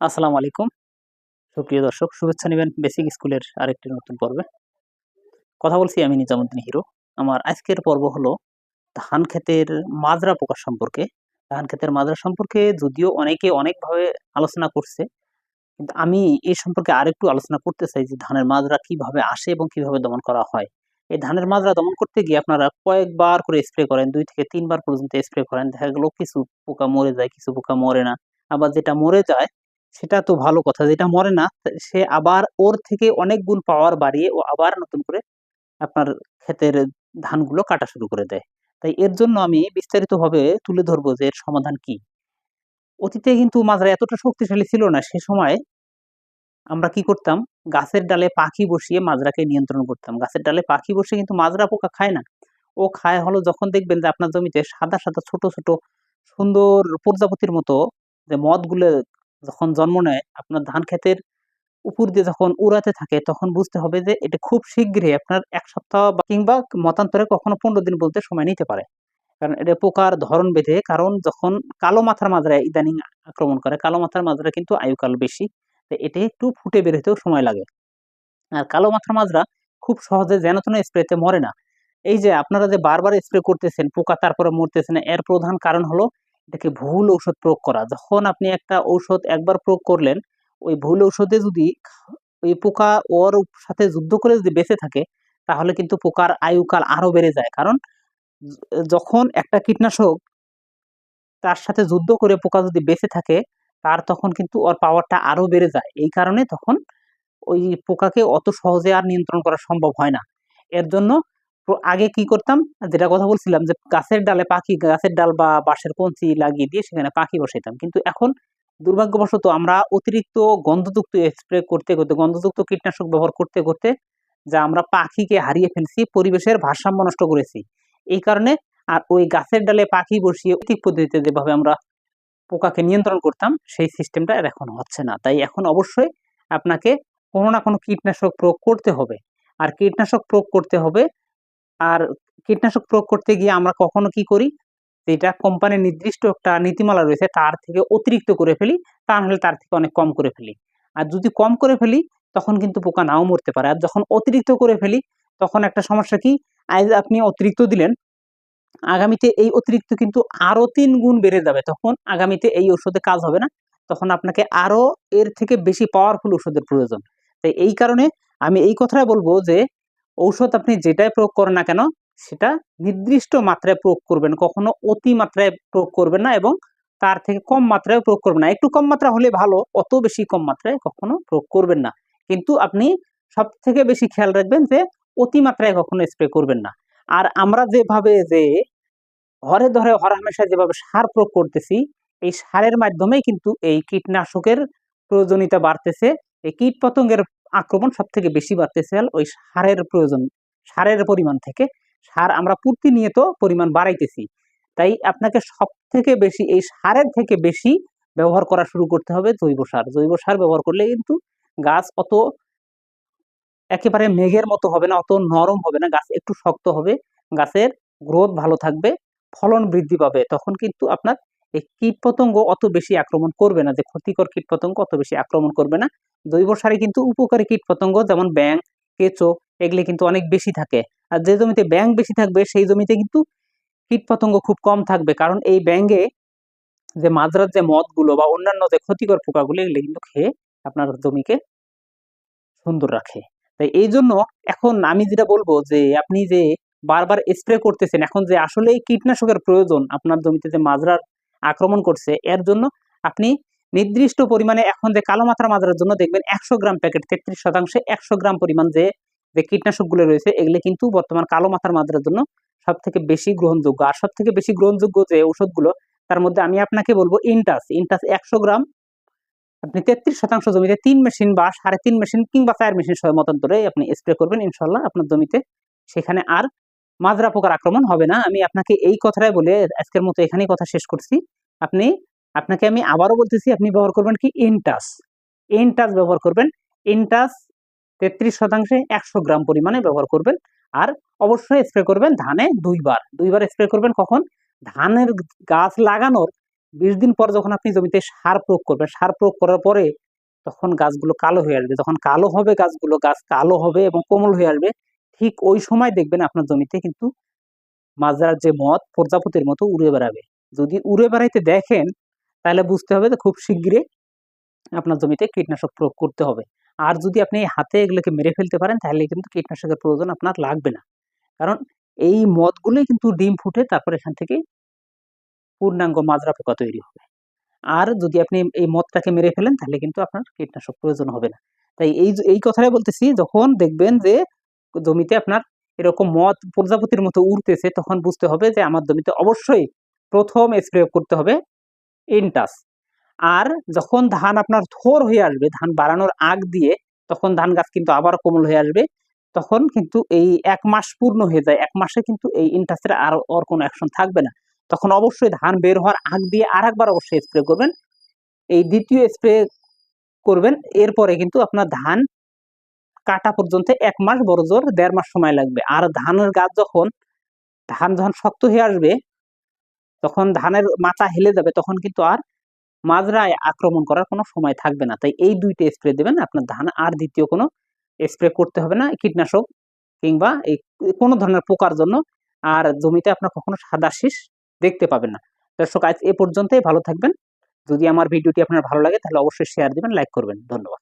আসসালামু আলাইকুম। সুপ্রিয় দর্শক, শুভেচ্ছা নেবেন বেসিক স্কুলের আরেকটি নতুন পর্বে। কথা বলছি আমি নিজামুদ্দিন হিরো। আমার আজকের পর্ব হলো ধান ক্ষেতের মাজরা পোকা সম্পর্কে। ধান ক্ষেতের মাজরা সম্পর্কে যদিও অনেকে অনেকভাবে আলোচনা করছে, কিন্তু আমি এই সম্পর্কে আরেকটু আলোচনা করতে চাই যে ধানের মাজরা কীভাবে আসে এবং কীভাবে দমন করা হয়। এই ধানের মাজরা দমন করতে গিয়ে আপনারা কয়েকবার করে স্প্রে করেন, দুই থেকে তিনবার পর্যন্ত স্প্রে করেন। দেখা গেল কিছু পোকা মরে যায়, কিছু পোকা মরে না। আবার যেটা মরে যায় সেটা তো ভালো কথা যেটা মরে না সে আবার ওর থেকে অনেক গুণ পাওয়ার বাড়িয়ে ও আবার নতুন করে আপনার ক্ষেতের ধানগুলো কাটা শুরু করে দেয়। তাই এর জন্য আমি বিস্তারিতভাবে তুলে ধরবো যে এর সমাধান কি। অতীতে কিন্তু মাজরা এতটা শক্তিশালী ছিল না, সে সময় আমরা কি করতাম, গাছের ডালে পাখি বসিয়ে মাজরাকে নিয়ন্ত্রণ করতাম। গাছের ডালে পাখি বসে কিন্তু মাজরা পোকা খায় না। ও খায় হলো যখন দেখবেন যে আপনার জমিতে সাদা সাদা ছোট ছোট, সুন্দর প্রজাপতির মতো যে মদগুলো যখন জন্ম নেয়, আপনার ধান ক্ষেতের উপর দিয়ে যখন উড়াতে থাকে, তখন বুঝতে হবে যে এটা খুব শীঘ্রই আপনার এক সপ্তাহ কিংবা মতান্তরে কখনো পনেরো দিন বলতে সময় নিতে পারে। কারণ এটা পোকার ধরন বেঁধে, কারণ যখন কালো মাথার মাজরা ইদানিং আক্রমণ করে, কালো মাথার মাজরা কিন্তু আয়ুকাল বেশি এটা একটু ফুটে বের হতেও সময় লাগে। আর কালো মাথার মাজরা খুব সহজে যেন তেন স্প্রেতে মরে না। এই যে আপনারা যে বারবার স্প্রে করতেছেন, পোকা তারপরে মরতেছে না, এর প্রধান কারণ হলো এটাকে ভুল ঔষধ প্রয়োগ করা। যখন আপনি একটা ঔষধ একবার প্রয়োগ করলেন, ওই ভুল ঔষধে যদি ওই পোকা ওর সাথে যুদ্ধ করে যদি বেঁচে থাকে, তাহলে কিন্তু পোকার আয়ুকাল আরও বেড়ে যায়। কারণ যখন একটা কীটনাশক তার সাথে যুদ্ধ করে পোকা যদি বেঁচে থাকে, তার তখন কিন্তু ওর পাওয়ারটা আরও বেড়ে যায়। এই কারণে তখন ওই পোকাকে অত সহজে আর নিয়ন্ত্রণ করা সম্ভব হয় না। এর জন্য আগে কি করতাম? যেটা কথা বলছিলাম যে গাছের ডালে পাখি, গাছের ডাল বা বাঁশের কঞ্চি লাগিয়ে দিয়ে সেখানে পাখি বসাইতাম। কিন্তু এখন দুর্ভাগ্যবশত আমরা অতিরিক্ত গন্ধযুক্ত স্প্রে করতে করতে, গন্ধযুক্ত কীটনাশক ব্যবহার করতে করতে যা আমরা পাখিকে হারিয়ে ফেলছি, পরিবেশের ভারসাম্য নষ্ট করেছি। এই কারণে আর ওই গাছের ডালে পাখি বসিয়ে অতিক পদ্ধতিতে যেভাবে আমরা পোকাকে নিয়ন্ত্রণ করতাম, সেই সিস্টেমটা আর এখন হচ্ছে না। তাই এখন অবশ্যই আপনাকে কোনো না কোনো কীটনাশক প্রয়োগ করতে হবে। আর কীটনাশক প্রয়োগ করতে হবে আর কীটনাশক প্রয়োগ করতে গিয়ে আমরা কখনো কি করি? যেটা কোম্পানির নির্দিষ্ট একটা নীতিমালা রয়েছে, তার থেকে অতিরিক্ত করে ফেলি, তা নাহলে তার থেকে অনেক কম করে ফেলি। আর যদি কম করে ফেলি, তখন কিন্তু পোকা নাও মরতে পারে। আর যখন অতিরিক্ত করে ফেলি, তখন একটা সমস্যা কি? আজ আপনি অতিরিক্ত দিলেন, আগামীতে এই অতিরিক্ত কিন্তু আরও তিন গুণ বেড়ে যাবে। তখন আগামীতে এই ওষুধে কাজ হবে না। তখন আপনাকে আরও এর থেকে বেশি পাওয়ারফুল ওষুধের প্রয়োজন। তাই এই কারণে আমি এই কথাই বলব যে ঔষধ আপনি যেটাই প্রয়োগ করেন না কেন, সেটা নির্দিষ্ট মাত্রায় প্রয়োগ করবেন, কখনো অতি মাত্রায় প্রয়োগ করবেন না এবং তার থেকে কম মাত্রায় প্রয়োগ করবেন না। একটু কম মাত্রা হলে ভালো, অত বেশি কম মাত্রায় কখনো প্রয়োগ করবেন না। কিন্তু আপনি সব থেকে বেশি খেয়াল রাখবেন যে অতিমাত্রায় কখনো স্প্রে করবেন না। আর আমরা যেভাবে যে, ঘরে ধরে হরহামেশা যেভাবে সার প্রয়োগ করতেছি, এই সারের মাধ্যমেই কিন্তু এই কীটনাশকের প্রয়োজনীয়তা বাড়তেছে। এই কীট পতঙ্গের আক্রমণ সব থেকে বেশি বাড়তেছে ওই সারের প্রয়োজন, সারের পরিমাণ থেকে। সার আমরা প্রতিনিয়ত পরিমাণ বাড়াইতেছি। তাই আপনাকে সব থেকে বেশি, এই সারের থেকে বেশি ব্যবহার করা শুরু করতে হবে জৈব সার। জৈব সার ব্যবহার করলে কিন্তু গাছ অত একেবারে মেঘের মতো হবে না, অত নরম হবে না, গাছ একটু শক্ত হবে, গাছের গ্রোথ ভালো থাকবে, ফলন বৃদ্ধি পাবে। তখন কিন্তু আপনার এই কীটপতঙ্গ অত বেশি আক্রমণ করবে না, যে ক্ষতিকর কীটপতঙ্গ অত বেশি আক্রমণ করবে না। জৈব সারে কিন্তু উপকারী কীট পতঙ্গ যেমন ব্যাং কেঁচো এগুলি কিন্তু অনেক বেশি থাকে। আর যে জমিতে ব্যাং বেশি থাকবে, সেই জমিতে কিন্তু কীট পতঙ্গ খুব কম থাকবে। কারণ এই ব্যাঙ্গে যে মাজরার যে মদগুলো বা অন্যান্য যে ক্ষতিকর পোকাগুলো, এগুলি কিন্তু খেয়ে আপনার জমিকে সুন্দর রাখে। তাই এই জন্য এখন আমি যেটা বলব যে, আপনি যে বারবার স্প্রে করতেছেন, এখন যে আসলে কীটনাশকের প্রয়োজন আপনার জমিতে যে মাজরার আক্রমণ করছে, এর জন্য আপনি নির্দিষ্ট পরিমাণে এখন যে কালো মাথার মাজরার জন্য দেখবেন একশো গ্রাম প্যাকেট, তেত্রিশ শতাংশে একশো গ্রাম পরিমাণ যে যে কীটনাশকগুলো রয়েছে, এগুলি কিন্তু বর্তমান কালো মাথার মাজরার জন্য সব থেকে বেশি গ্রহণযোগ্য। আর সব থেকে বেশি গ্রহণযোগ্য যে ওষুধগুলো তার মধ্যে আমি আপনাকে বলব ইনটাস। ইনটাস একশো গ্রাম, আপনি তেত্রিশ শতাংশ জমিতে তিন মেশিন বা সাড়ে তিন মেশিন কিংবা চার মেশিন সহ মতান্তরে আপনি স্প্রে করবেন ইনশাল্লাহ আপনার জমিতে। সেখানে আর মাজরা পোকার আক্রমণ হবে না। আমি আপনাকে এই কথাটাই বলে আজকের মতো এখানেই কথা শেষ করছি। আপনি আপনাকে আমি আবারও বলতেছি, আপনি ব্যবহার করবেন কি ইনটাস ইনটাস ব্যবহার করবেন। ইনটাস তেত্রিশ শতাংশে একশো গ্রাম পরিমাণে ব্যবহার করবেন। আর অবশ্যই স্প্রে করবেন ধানে দুইবার। দুইবার স্প্রে করবেন কখন? ধানের গাছ লাগানোর বিশ দিন পর যখন আপনি জমিতে সার প্রয়োগ করবেন, সার প্রয়োগ করার পরে তখন গাছগুলো কালো হয়ে আসবে। যখন কালো হবে গাছগুলো, গাছ কালো হবে এবং কোমল হয়ে আসবে, ঠিক ওই সময় দেখবেন আপনার জমিতে কিন্তু মাজরার যে মদ, প্রজাপতির মতো উড়ে বেড়াবে। যদি উড়ে বেড়াইতে দেখেন তাহলে বুঝতে হবে যে খুব শীঘ্রই আপনার জমিতে কীটনাশক প্রয়োগ করতে হবে। আর যদি আপনি হাতে এগুলোকে মেরে ফেলতে পারেন, তাহলে কিন্তু কীটনাশকের প্রয়োজন আপনার লাগবে না। কারণ এই মদগুলোই কিন্তু ডিম ফুটে তারপর এখান থেকে পূর্ণাঙ্গ মাজরা পোকা তৈরি হবে। আর যদি আপনি এই মদটাকে মেরে ফেলেন, তাহলে কিন্তু আপনার কীটনাশক প্রয়োজন হবে না। তাই এই এই কথাটাই বলতেছি, যখন দেখবেন যে জমিতে আপনার এরকম মদ প্রজাপতির মতো উড়তেছে, তখন বুঝতে হবে যে আমার জমিতে অবশ্যই প্রথম স্প্রে করতে হবে ইনটাস আর যখন ধান আপনার থোর হয়ে আসবে, ধান বাড়ানোর আগ দিয়ে তখন ধান গাছ কিন্তু আবার কোমল হয়ে আসবে, তখন কিন্তু এই এক মাস পূর্ণ হয়ে যায়, এক মাসে কিন্তু এই ইনটাসের আর ওর কোনো অ্যাকশন থাকবে না। তখন অবশ্যই ধান বের হওয়ার আগ দিয়ে আর একবার অবশ্যই স্প্রে করবেন। এই দ্বিতীয় স্প্রে করবেন, এরপরে কিন্তু আপনার ধান কাটা পর্যন্ত এক মাস বড় জোর, দেড় মাস সময় লাগবে। আর ধানের গাছ যখন, ধান যখন শক্ত হয়ে আসবে তখন ধানের মাথা হেলে যাবে, তখন কিন্তু আর মাজরায় আক্রমণ করার কোনো সময় থাকবে না। তাই এই দুইটা স্প্রে দেবেন, আপনার ধান। আর দ্বিতীয় কোনো স্প্রে করতে হবে না, কীটনাশক কিংবা এই কোনো ধরনের পোকার জন্য। আর জমিতে আপনার কখনো সাদা শীষ দেখতে পাবেন না। দর্শক, আজ এ পর্যন্তই। ভালো থাকবেন। যদি আমার ভিডিওটি আপনার ভালো লাগে, তাহলে অবশ্যই শেয়ার দিবেন লাইক করবেন। ধন্যবাদ।